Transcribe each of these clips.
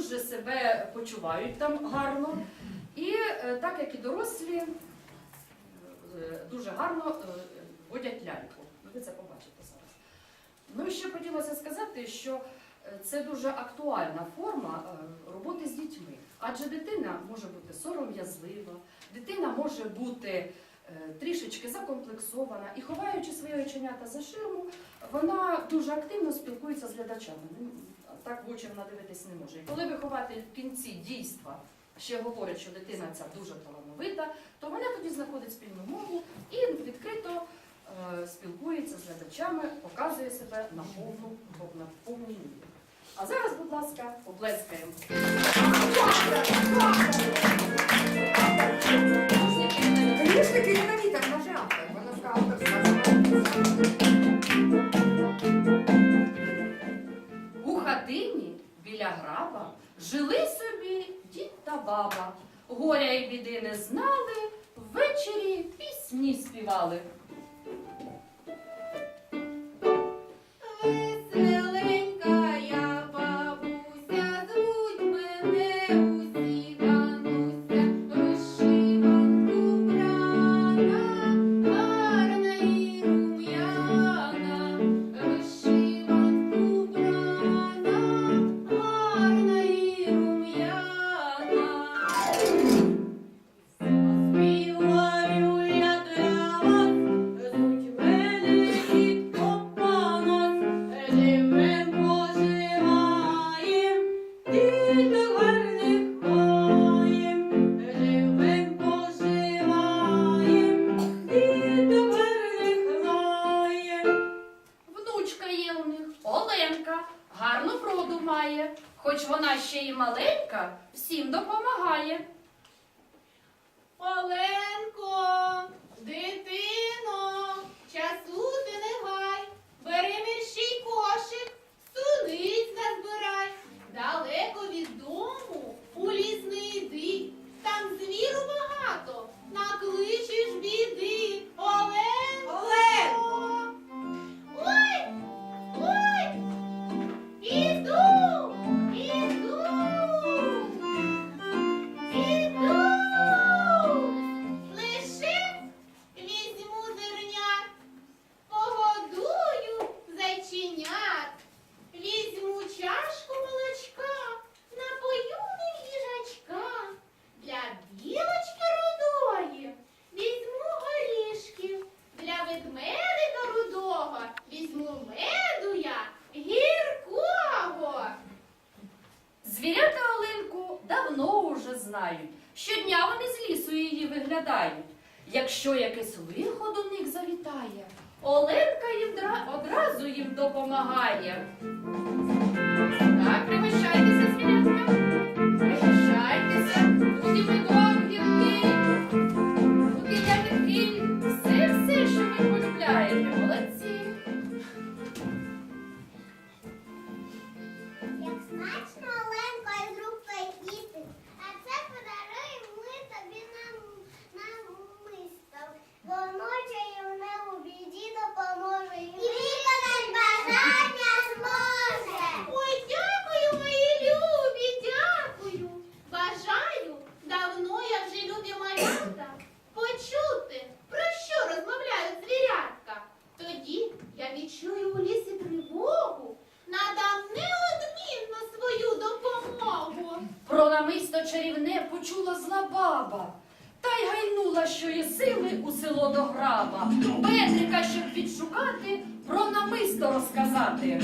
дуже себе почувають там гарно. І е, так як і дорослі, е, дуже гарно е, водять ляльку. Ну, Ви це побачите зараз. Ну і ще хотілося сказати, що це дуже актуальна форма роботи з дітьми. Адже дитина може бути сором'язлива, дитина може бути трішечки закомплексована і ховаючи свої оченята за ширму, вона дуже активно спілкується з глядачами. Ну, Так в очі вона дивитись не може. І коли вихователь в кінці дійства ще говорить, що дитина ця дуже талановита, то вона тоді знаходить спільну мову і відкрито е, спілкується з глядачами, показує себе на повну на повній. А зараз, будь ласка, поплескаємо. Пісні гарну вроду має, хоч вона ще й маленька, всім допомагає. Оленко, дитино, часу ти не гай, бери мерщій кошик, суниць назбирай, далеко від дому у ліс не йди, там звіру багато, накличеш біди. Якщо якесь лихо до них завітає, Оленка їм дра- одразу їм допомагає. Намисто чарівне почула зла баба. Та й гайнула, що є сили у село до граба. Петрика, щоб відшукати, про намисто розказати.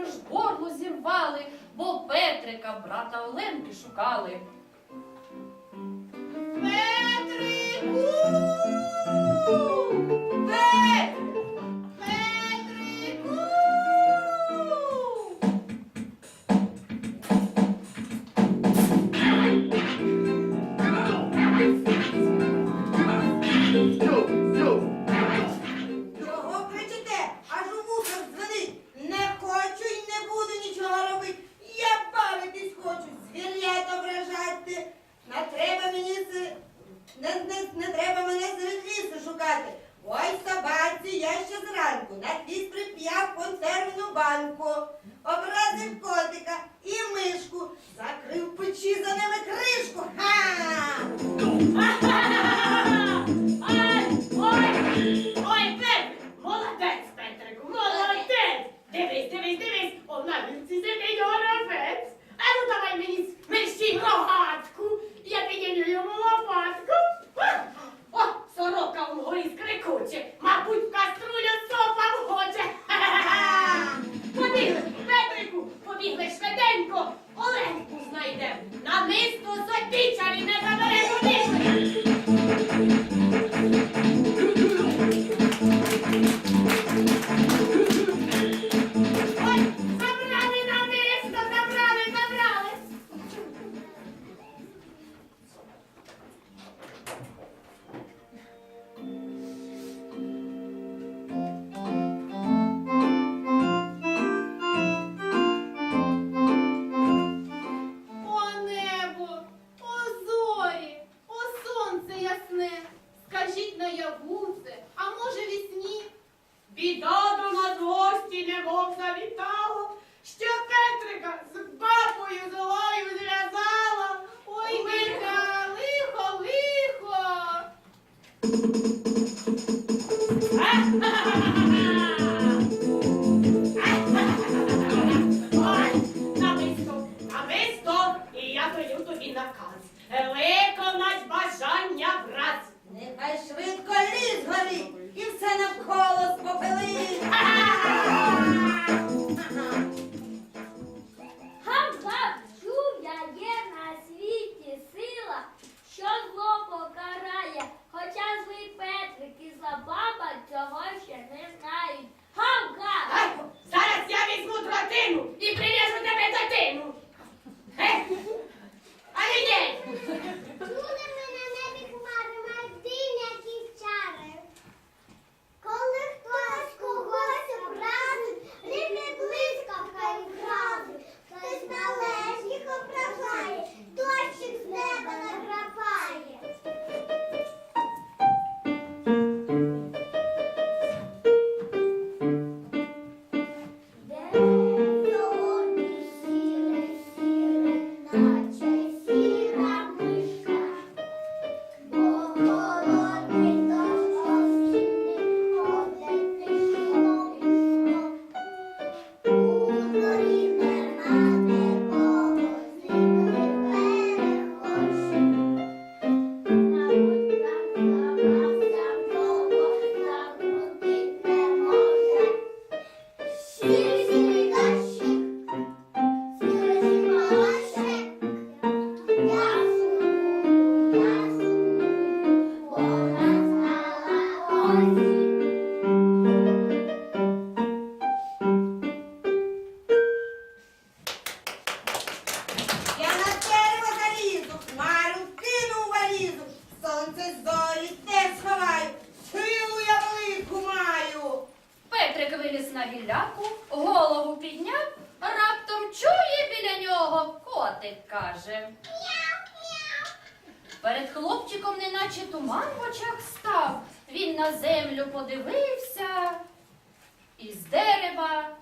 Старі ж горло зірвали, бо Петрика, брата Оленки, шукали. Петрику! Пет- Петрику! não sabe, então. неначе туман в очах став, він на землю подивився і з дерева.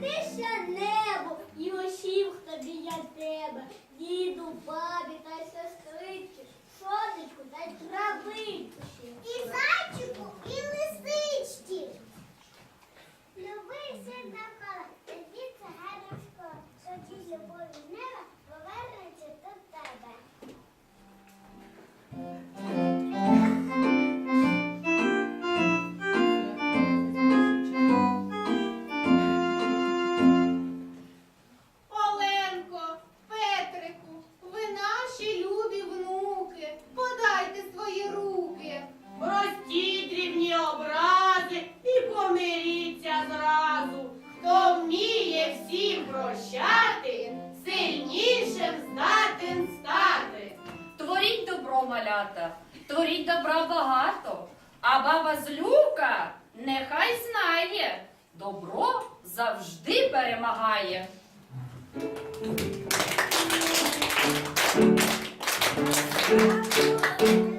Тиша небо і очів хто біля тебе, діду, бабі та сестрички, сонечку та й травичку. І зайчику, і лисичці. Любий на навколо, тобі це гарна що ті любові неба повернеться до тебе. Прощати, сильнішим здатен стати. Творіть добро, малята, творіть добра багато, а баба злюка нехай знає, добро завжди перемагає. Дякую.